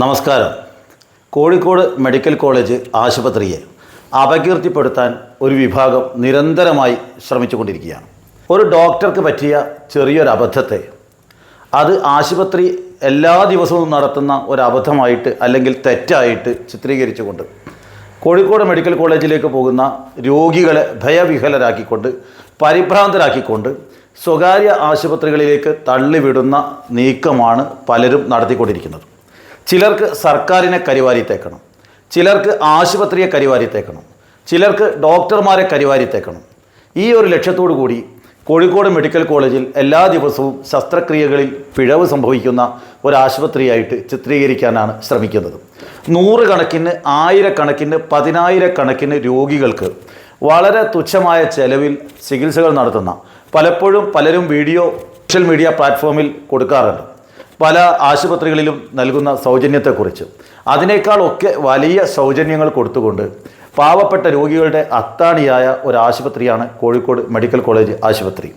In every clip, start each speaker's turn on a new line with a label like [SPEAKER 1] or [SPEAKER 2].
[SPEAKER 1] നമസ്കാരം. Kozhikode medical college ആശുപത്രിയെ അപകീർത്തിപ്പെടുത്താൻ ഒരു വിഭാഗം നിരന്തരമായി ശ്രമിച്ചുകൊണ്ടിരിക്കുകയാണ്. ഒരു ഡോക്ടർക്ക് പറ്റിയ ചെറിയൊരു അബദ്ധത്തെ അത് ആശുപത്രി എല്ലാ ദിവസവും നടത്തുന്ന ഒരു അബദ്ധമായിട്ട് അല്ലെങ്കിൽ തെറ്റായിട്ട് ചിത്രീകരിച്ചുകൊണ്ട് കോഴിക്കോട് മെഡിക്കൽ കോളേജിലേക്ക് പോകുന്ന രോഗികളെ ഭയവിഹലരാക്കിക്കൊണ്ട് പരിഭ്രാന്തരാക്കിക്കൊണ്ട് സ്വകാര്യ ആശുപത്രികളിലേക്ക് തള്ളിവിടുന്ന നീക്കമാണ് പലരും നടത്തിക്കൊണ്ടിരിക്കുന്നത്. ചിലർക്ക് സർക്കാരിനെ കരിവാരിത്തേക്കണം. ചിലർക്ക് ആശുപത്രിയെ കരിവാരിത്തേക്കണം. ചിലർക്ക് ഡോക്ടർമാരെ കരിവാരിത്തേക്കണം. ഈ ഒരു ലക്ഷ്യത്തോടു കൂടി കോഴിക്കോട് മെഡിക്കൽ കോളേജിൽ എല്ലാ ദിവസവും ശസ്ത്രക്രിയകളിൽ പിഴവ് സംഭവിക്കുന്ന ഒരു ആശുപത്രിയായിട്ട് ചിത്രീകരിക്കാനാണ് ശ്രമിക്കുന്നത്. നൂറുകണക്കിന് ആയിരക്കണക്കിന് പതിനായിരക്കണക്കിന് രോഗികൾക്ക് വളരെ തുച്ഛമായ ചെലവിൽ ചികിത്സകൾ നടത്തുന്ന പലപ്പോഴും പലരും വീഡിയോ സോഷ്യൽ മീഡിയ പ്ലാറ്റ്ഫോമിൽ കൊടുക്കാറുണ്ട്. പല ആശുപത്രികളിലും നൽകുന്ന സൗജന്യത്തെക്കുറിച്ച്. അതിനേക്കാളൊക്കെ വലിയ സൗജന്യങ്ങൾ കൊടുത്തുകൊണ്ട് പാവപ്പെട്ട രോഗികളുടെ അത്താണിയായ ഒരു ആശുപത്രിയാണ് കോഴിക്കോട് മെഡിക്കൽ കോളേജ് ആശുപത്രി.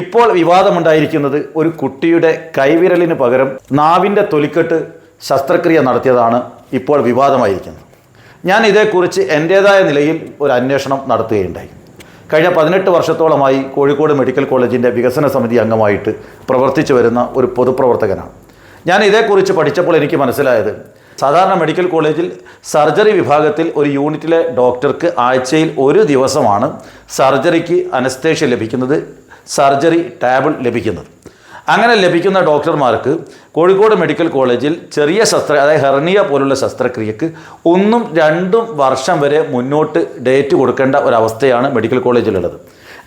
[SPEAKER 1] ഇപ്പോൾ വിവാദമുണ്ടായിരിക്കുന്നത് ഒരു കുട്ടിയുടെ കൈവിരലിന് പകരം നാവിന്റെ തൊലിക്കെട്ട് ശസ്ത്രക്രിയ നടത്തിയതാണ് ഇപ്പോൾ വിവാദമായിരിക്കുന്നത്. ഞാൻ ഇതേക്കുറിച്ച് എന്റേതായ നിലയിൽ ഒരു അന്വേഷണം നടത്തുകയുണ്ടായി. കഴിഞ്ഞ പതിനെട്ട് വർഷത്തോളമായി കോഴിക്കോട് മെഡിക്കൽ കോളേജിന്റെ വികസന സമിതി അംഗമായിട്ട് പ്രവർത്തിച്ചു വരുന്ന ഒരു പൊതുപ്രവർത്തകനാണ്. ഞാൻ ഇതേക്കുറിച്ച് പഠിച്ചപ്പോൾ എനിക്ക് മനസ്സിലായത് സാധാരണ മെഡിക്കൽ കോളേജിൽ സർജറി വിഭാഗത്തിൽ ഒരു യൂണിറ്റിലെ ഡോക്ടർക്ക് ആഴ്ചയിൽ ഒരു ദിവസമാണ് സർജറിക്ക് അനസ്തേഷ്യ ലഭിക്കുന്നത് സർജറി ടാബിൾ ലഭിക്കുന്നത്. അങ്ങനെ ലഭിക്കുന്ന ഡോക്ടർമാർക്ക് കോഴിക്കോട് മെഡിക്കൽ കോളേജിൽ ചെറിയ ശസ്ത്ര അതായത് ഹെർണിയ പോലുള്ള ശസ്ത്രക്രിയക്ക് ഒന്നും രണ്ടും വർഷം വരെ മുന്നോട്ട് ഡേറ്റ് കൊടുക്കേണ്ട ഒരവസ്ഥയാണ് മെഡിക്കൽ കോളേജിലുള്ളത്.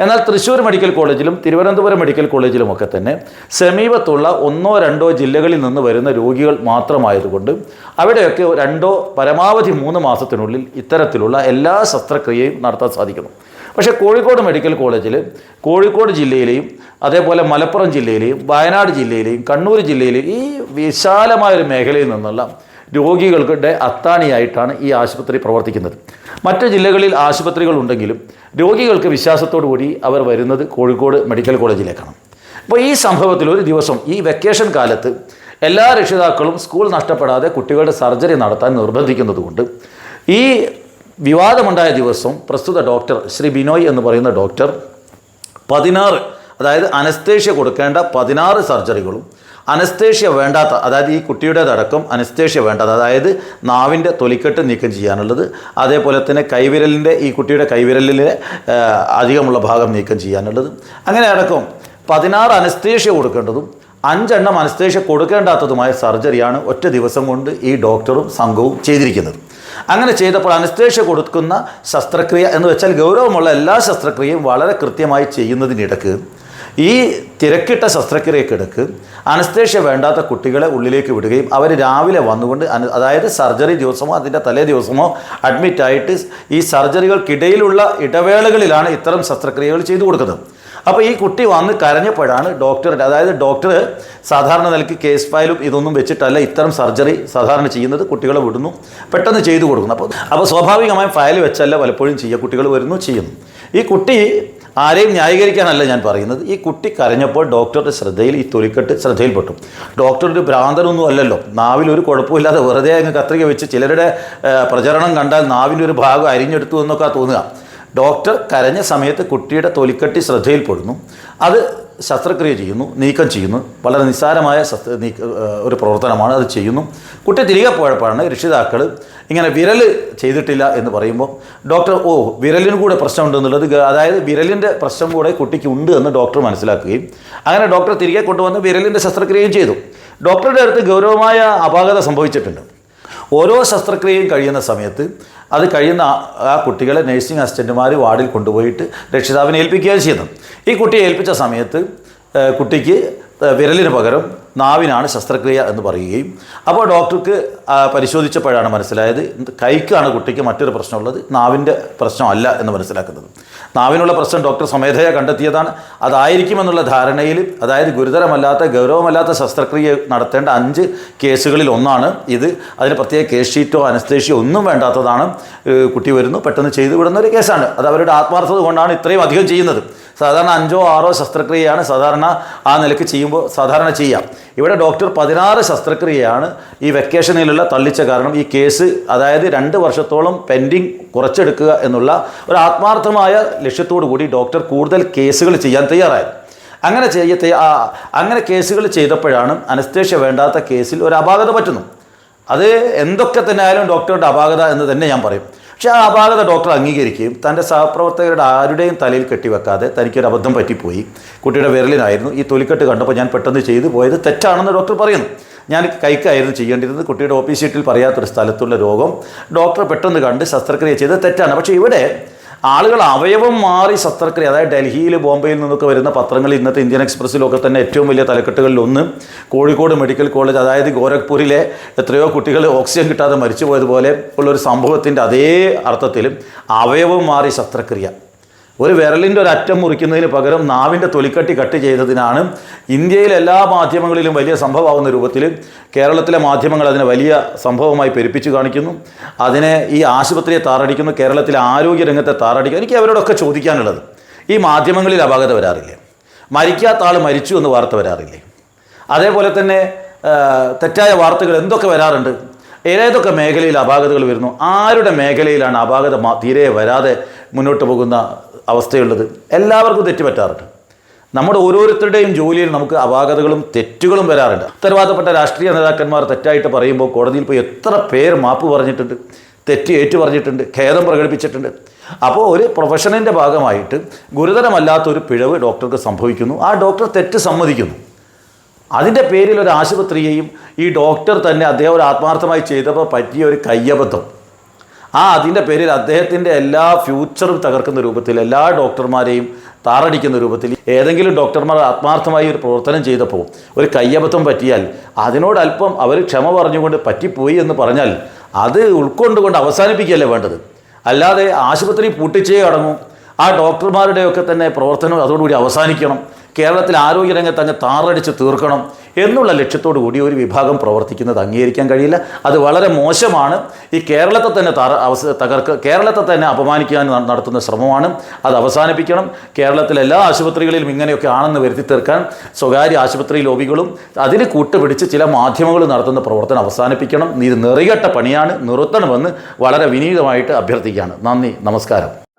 [SPEAKER 1] എന്നാൽ തൃശ്ശൂർ മെഡിക്കൽ കോളേജിലും തിരുവനന്തപുരം മെഡിക്കൽ കോളേജിലുമൊക്കെ തന്നെ സമീപത്തുള്ള ഒന്നോ രണ്ടോ ജില്ലകളിൽ നിന്ന് വരുന്ന രോഗികൾ മാത്രമായതുകൊണ്ട് അവിടെയൊക്കെ രണ്ടോ പരമാവധി മൂന്ന് മാസത്തിനുള്ളിൽ ഇത്തരത്തിലുള്ള എല്ലാ ശസ്ത്രക്രിയയും നടത്താൻ സാധിക്കുന്നു. പക്ഷേ കോഴിക്കോട് മെഡിക്കൽ കോളേജിൽ കോഴിക്കോട് ജില്ലയിലെയും അതേപോലെ മലപ്പുറം ജില്ലയിലെയും വയനാട് ജില്ലയിലെയും കണ്ണൂർ ജില്ലയിലെയും ഈ വിശാലമായൊരു മേഖലയിൽ നിന്നുള്ള രോഗികളുടെ അത്താണിയായിട്ടാണ് ഈ ആശുപത്രി പ്രവർത്തിക്കുന്നത്. മറ്റ് ജില്ലകളിൽ ആശുപത്രികൾ ഉണ്ടെങ്കിലും രോഗികൾക്ക് വിശ്വാസത്തോടു കൂടി അവർ വരുന്നത് കോഴിക്കോട് മെഡിക്കൽ കോളേജിലേക്കാണ്. അപ്പോൾ ഈ സംഭവത്തിൽ ഒരു ദിവസം ഈ വെക്കേഷൻ കാലത്ത് എല്ലാ രക്ഷിതാക്കളും സ്കൂൾ നഷ്ടപ്പെടാതെ കുട്ടികളുടെ സർജറി നടത്താൻ നിർബന്ധിക്കുന്നതുകൊണ്ട് ഈ വിവാദമുണ്ടായ ദിവസം പ്രസ്തുത ഡോക്ടർ ശ്രീ ബിനോയ് എന്ന് പറയുന്ന ഡോക്ടർ പതിനാറ് അതായത് അനസ്തേഷ്യ കൊടുക്കേണ്ട പതിനാറ് സർജറികളും അനസ്തേഷ്യ വേണ്ടാത്ത അതായത് ഈ കുട്ടിയുടേതടക്കം അനസ്തേഷ്യ വേണ്ടാത്ത അതായത് നാവിന്റെ തൊലിക്കെട്ട് നീക്കം ചെയ്യാനുള്ളത് അതേപോലെ തന്നെ കൈവിരലിന്റെ ഈ കുട്ടിയുടെ കൈവിരലിലെ അധികമുള്ള ഭാഗം നീക്കം ചെയ്യാനുള്ളത്. അങ്ങനെ അടക്കം പതിനാറ് അനസ്തേഷ്യ കൊടുക്കേണ്ടതും അഞ്ചെണ്ണം അനസ്തേഷ്യ കൊടുക്കേണ്ടാത്തതുമായ സർജറിയാണ് ഒറ്റ ദിവസം കൊണ്ട് ഈ ഡോക്ടറും സംഘവും ചെയ്തിരിക്കുന്നത്. അങ്ങനെ ചെയ്തപ്പോൾ അനസ്തേഷ്യ കൊടുക്കുന്ന ശസ്ത്രക്രിയ എന്ന് വെച്ചാൽ ഗൗരവമുള്ള എല്ലാ ശസ്ത്രക്രിയയും വളരെ കൃത്യമായി ചെയ്യുന്നതിനിടക്ക് ഈ തിരക്കിട്ട ശസ്ത്രക്രിയക്കിടക്ക് അനസ്തേഷ്യ വേണ്ടാത്ത കുട്ടികളെ ഉള്ളിലേക്ക് വിടുകയും അവർ രാവിലെ വന്നുകൊണ്ട് അതായത് സർജറി ദിവസമോ അതിന്റെ തലേ ദിവസമോ അഡ്മിറ്റായിട്ട് ഈ സർജറികൾക്കിടയിലുള്ള ഇടവേളകളിലാണ് ഇത്തരം ശസ്ത്രക്രിയകൾ ചെയ്തു കൊടുക്കുന്നത്. അപ്പോൾ ഈ കുട്ടി വന്ന് കരഞ്ഞപ്പോഴാണ് ഡോക്ടറുടെ അതായത് ഡോക്ടർ സാധാരണ നിലയ്ക്ക് കേസ് ഫയലും ഇതൊന്നും വെച്ചിട്ടല്ല ഇത്തരം സർജറി സാധാരണ ചെയ്യുന്നത് കുട്ടികളെ വിടുന്നു പെട്ടെന്ന് ചെയ്തു കൊടുക്കുന്നു. അപ്പോൾ അപ്പോൾ സ്വാഭാവികമായും ഫയൽ വെച്ചല്ല പലപ്പോഴും ചെയ്യുക കുട്ടികൾ വരുന്നു ചെയ്യുന്നു. ഈ കുട്ടി ആരെയും ന്യായീകരിക്കാനല്ല ഞാൻ പറയുന്നത്. ഈ കുട്ടി കരഞ്ഞപ്പോൾ ഡോക്ടറുടെ ശ്രദ്ധയിൽ ഈ തൊലിക്കെട്ട് ശ്രദ്ധയിൽപ്പെട്ടു. ഡോക്ടറുടെ ഭ്രാന്തനൊന്നും അല്ലല്ലോ. നാവിൽ ഒരു കുഴപ്പമില്ലാതെ വെറുതെ അങ്ങ് കത്രിക വെച്ച് ചിലരുടെ പ്രചരണം കണ്ടാൽ നാവിന്റെ ഒരു ഭാഗം അരിഞ്ഞെടുത്തു എന്നൊക്കെ തോന്നുക. ഡോക്ടർ കരഞ്ഞ സമയത്ത് കുട്ടിയുടെ തൊലിക്കെട്ടി ശ്രദ്ധയിൽപ്പെടുന്നു. അത് ശസ്ത്രക്രിയ ചെയ്യുന്നു നീക്കം ചെയ്യുന്നു. വളരെ നിസ്സാരമായ ശസ്ത്ര ഒരു പ്രവർത്തനമാണ് അത് ചെയ്യുന്നു. കുട്ടി തിരികെ പോയപ്പോഴാണ് രക്ഷിതാക്കൾ ഇങ്ങനെ വിരൽ ചെയ്തിട്ടില്ല എന്ന് പറയുമ്പോൾ ഡോക്ടർ ഓ വിരലിന് കൂടെ പ്രശ്നമുണ്ടെന്നുള്ളത് അതായത് വിരലിന്റെ പ്രശ്നം കൂടെ കുട്ടിക്ക് ഉണ്ട് എന്ന് ഡോക്ടർ മനസ്സിലാക്കുകയും അങ്ങനെ ഡോക്ടർ തിരികെ കൊണ്ടുവന്ന് വിരലിന്റെ ശസ്ത്രക്രിയയും ചെയ്തു. ഡോക്ടറുടെ അടുത്ത് ഗൗരവമായ അപാകത സംഭവിച്ചിട്ടുണ്ട്. ഓരോ ശസ്ത്രക്രിയയും കഴിയുന്ന സമയത്ത് അത് കഴിയുന്ന ആ- കുട്ടികളെ നഴ്സിംഗ് അസിസ്റ്റന്റുമാർ വാർഡിൽ കൊണ്ടുപോയിട്ട് രക്ഷിതാവിനെ ഏൽപ്പിക്കുകയാണ് ചെയ്യുന്നത്. ഈ കുട്ടിയെ ഏൽപ്പിച്ച സമയത്ത് കുട്ടിക്ക് വിരലിന് പകരം നാവിനാണ് ശസ്ത്രക്രിയ എന്ന് പറയുകയും അപ്പോൾ ഡോക്ടർക്ക് പരിശോധിച്ചപ്പോഴാണ് മനസ്സിലായത് കൈക്കാണ് കുട്ടിക്ക് മറ്റൊരു പ്രശ്നമുള്ളത് നാവിന്റെ പ്രശ്നമല്ല എന്ന് മനസ്സിലാക്കുന്നത്. നാവിനുള്ള പ്രശ്നം ഡോക്ടർ സ്വമേധയ കണ്ടെത്തിയതാണ്. അതായിരിക്കുമെന്നുള്ള ധാരണയിൽ അതായത് ഗുരുതരമല്ലാത്ത ഗൗരവമല്ലാത്ത ശസ്ത്രക്രിയ നടത്തേണ്ട അഞ്ച് കേസുകളിൽ ഒന്നാണ് ഇത്. അതിന് പ്രത്യേക കേസ് ഷീറ്റോ അനസ്തേഷ്യോ ഒന്നും വേണ്ടാത്തതാണ് കുട്ടി വരുന്നു പെട്ടെന്ന് ചെയ്തു വിടുന്ന ഒരു കേസാണ്. അത് അവരുടെ ആത്മാർത്ഥത കൊണ്ടാണ് ഇത്രയും അധികം ചെയ്യുന്നത്. സാധാരണ അഞ്ചോ ആറോ ശസ്ത്രക്രിയയാണ് സാധാരണ ആ നിലയ്ക്ക് ചെയ്യുമ്പോൾ സാധാരണ ചെയ്യാം ഇവിടെ ഡോക്ടർ പതിനാറ് ശസ്ത്രക്രിയയാണ് ഈ വെക്കേഷനിലുള്ള തള്ളിച്ച കാരണം. ഈ കേസ് അതായത് രണ്ട് വർഷത്തോളം പെൻഡിങ് കുറച്ചെടുക്കുക എന്നുള്ള ഒരു ആത്മാർത്ഥമായ ലക്ഷ്യത്തോടു കൂടി ഡോക്ടർ കൂടുതൽ കേസുകൾ ചെയ്യാൻ തയ്യാറായത് അങ്ങനെ ചെയ്യ ആ, അങ്ങനെ കേസുകൾ ചെയ്തപ്പോഴാണ് അനസ്തേഷ്യ വേണ്ടാത്ത കേസിൽ ഒരു അപാകത പറ്റുന്നു. അത് എന്തൊക്കെ തന്നെ ആയാലും ഡോക്ടറുടെ അപാകത എന്ന് തന്നെ ഞാൻ പറയും. പക്ഷേ ആ അപാകത ഡോക്ടർ അംഗീകരിക്കുകയും തന്റെ സഹപ്രവർത്തകരുടെ ആരുടെയും തലയിൽ കെട്ടിവെക്കാതെ തനിക്കൊരു അബദ്ധം പറ്റിപ്പോയി. കുട്ടിയുടെ വിരലിനായിരുന്നു ഈ തൊലിക്കെട്ട് കണ്ടപ്പോൾ ഞാൻ പെട്ടെന്ന് ചെയ്തു പോയത് തെറ്റാണെന്ന് ഡോക്ടർ പറയുന്നു. ഞാൻ കൈക്കായിരുന്നു ചെയ്യേണ്ടിരുന്നത് കുട്ടിയുടെ ഓഫീസ് ഷീറ്റിൽ പറയാത്തൊരു സ്ഥലത്തുള്ള രോഗം ഡോക്ടർ പെട്ടെന്ന് കണ്ട് ശസ്ത്രക്രിയ ചെയ്തത് തെറ്റാണ്. പക്ഷേ ഇവിടെ ആളുകൾ അവയവം മാറി ശസ്ത്രക്രിയ അതായത് ഡൽഹിയിൽ ബോംബെയിൽ നിന്നൊക്കെ വരുന്ന പത്രങ്ങൾ ഇന്നത്തെ ഇന്ത്യൻ എക്സ്പ്രസ്സിലൊക്കെ തന്നെ ഏറ്റവും വലിയ തലക്കെട്ടുകളിൽ ഒന്ന് കോഴിക്കോട് മെഡിക്കൽ കോളേജ് അതായത് ഗോരഖ്പൂരിലെ എത്രയോ കുട്ടികൾ ഓക്സിജൻ കിട്ടാതെ മരിച്ചു പോയതുപോലെ ഉള്ളൊരു സംഭവത്തിന്റെ അതേ അർത്ഥത്തിലും അവയവം മാറി ശസ്ത്രക്രിയ. ഒരു വിരലിന്റെ ഒരു അറ്റം മുറിക്കുന്നതിന് പകരം നാവിന്റെ തൊലിക്കട്ടി കട്ട് ചെയ്തതിനാണ് ഇന്ത്യയിലെ എല്ലാ മാധ്യമങ്ങളിലും വലിയ സംഭവമാകുന്ന രൂപത്തിൽ കേരളത്തിലെ മാധ്യമങ്ങൾ അതിനെ വലിയ സംഭവമായി പെരുപ്പിച്ച് കാണിക്കുന്നു. അതിനെ ഈ ആശുപത്രിയെ താറടിക്കുന്നു കേരളത്തിലെ ആരോഗ്യ രംഗത്തെ താറടിക്കുന്നു. എനിക്ക് അവരോടൊക്കെ ചോദിക്കാനുള്ളത് ഈ മാധ്യമങ്ങളിൽ അപാകത വരാറില്ലേ? മരിക്കാത്ത ആൾ മരിച്ചു എന്ന് വാർത്ത വരാറില്ലേ? അതേപോലെ തന്നെ തെറ്റായ വാർത്തകൾ എന്തൊക്കെ വരാറുണ്ട്? ഏതൊക്കെ മേഖലയിൽ അപാകതകൾ വരുന്നു? ആരുടെ മേഖലയിലാണ് അപാകത തീരെ വരാതെ മുന്നോട്ട് പോകുന്ന അവസ്ഥയുള്ളത് എല്ലാവർക്കും തെറ്റ് പറ്റാറുണ്ട്. നമ്മുടെ ഓരോരുത്തരുടെയും ജോലിയിൽ നമുക്ക് അപാകതകളും തെറ്റുകളും വരാറുണ്ട്. ഉത്തരവാദപ്പെട്ട രാഷ്ട്രീയ നേതാക്കന്മാർ തെറ്റായിട്ട് പറയുമ്പോൾ കോടതിയിൽ പോയി എത്ര പേർ മാപ്പ് പറഞ്ഞിട്ടുണ്ട് തെറ്റ് ഏറ്റു പറഞ്ഞിട്ടുണ്ട് ഖേദം പ്രകടിപ്പിച്ചിട്ടുണ്ട്. അപ്പോൾ ഒരു പ്രൊഫഷനിന്റെ ഭാഗമായിട്ട് ഗുരുതരമല്ലാത്തൊരു പിഴവ് ഡോക്ടർക്ക് സംഭവിക്കുന്നു. ആ ഡോക്ടർ തെറ്റ് സമ്മതിക്കുന്നു. അതിന്റെ പേരിൽ ഒരു ആശുപത്രിയെയും ഈ ഡോക്ടർ തന്നെ അദ്ദേഹം ഒരു ആത്മാർത്ഥമായി ചെയ്തപ്പോൾ പറ്റിയ ഒരു കയ്യബദ്ധം. ആ അതിന്റെ പേരിൽ അദ്ദേഹത്തിന്റെ എല്ലാ ഫ്യൂച്ചറും തകർക്കുന്ന രൂപത്തിൽ എല്ലാ ഡോക്ടർമാരെയും താറടിക്കുന്ന രൂപത്തിൽ ഏതെങ്കിലും ഡോക്ടർമാർ ആത്മാർത്ഥമായി ഒരു പ്രവർത്തനം ചെയ്തപ്പോൾ ഒരു കയ്യബദ്ധം പറ്റിയാൽ അതിനോട് അല്പം അവർ ക്ഷമ പറഞ്ഞുകൊണ്ട് പറ്റിപ്പോയി എന്ന് പറഞ്ഞാൽ അത് ഉൾക്കൊണ്ടുകൊണ്ട് അവസാനിപ്പിക്കുകയല്ലേ വേണ്ടത്? അല്ലാതെ ആശുപത്രി പൂട്ടിച്ചേ അടങ്ങും. ആ ഡോക്ടർമാരുടെയൊക്കെ തന്നെ പ്രവർത്തനം അതോടുകൂടി അവസാനിക്കണം. കേരളത്തിൽ ആരോഗ്യരംഗത്ത് അങ്ങ് താറടിച്ച് തീർക്കണം എന്നുള്ള ലക്ഷ്യത്തോടു കൂടി ഒരു വിഭാഗം പ്രവർത്തിക്കുന്നത് അംഗീകരിക്കാൻ കഴിയില്ല. അത് വളരെ മോശമാണ്. ഈ കേരളത്തെ തന്നെ താറ അവസ തകർക്ക് കേരളത്തെ തന്നെ അപമാനിക്കാൻ നടത്തുന്ന ശ്രമമാണ്. അത് അവസാനിപ്പിക്കണം. കേരളത്തിലെ എല്ലാ ആശുപത്രികളിലും ഇങ്ങനെയൊക്കെ ആണെന്ന് വരുത്തി തീർക്കാൻ സ്വകാര്യ ആശുപത്രി ലോബികളും അതിന് കൂട്ടുപിടിച്ച് ചില മാധ്യമങ്ങൾ നടത്തുന്ന പ്രവർത്തനം അവസാനിപ്പിക്കണം. ഇത് നിറികെട്ട പണിയാണ്. നിർത്തണമെന്ന് വളരെ വിനീതമായിട്ട് അഭ്യർത്ഥിക്കുകയാണ്. നന്ദി. നമസ്കാരം.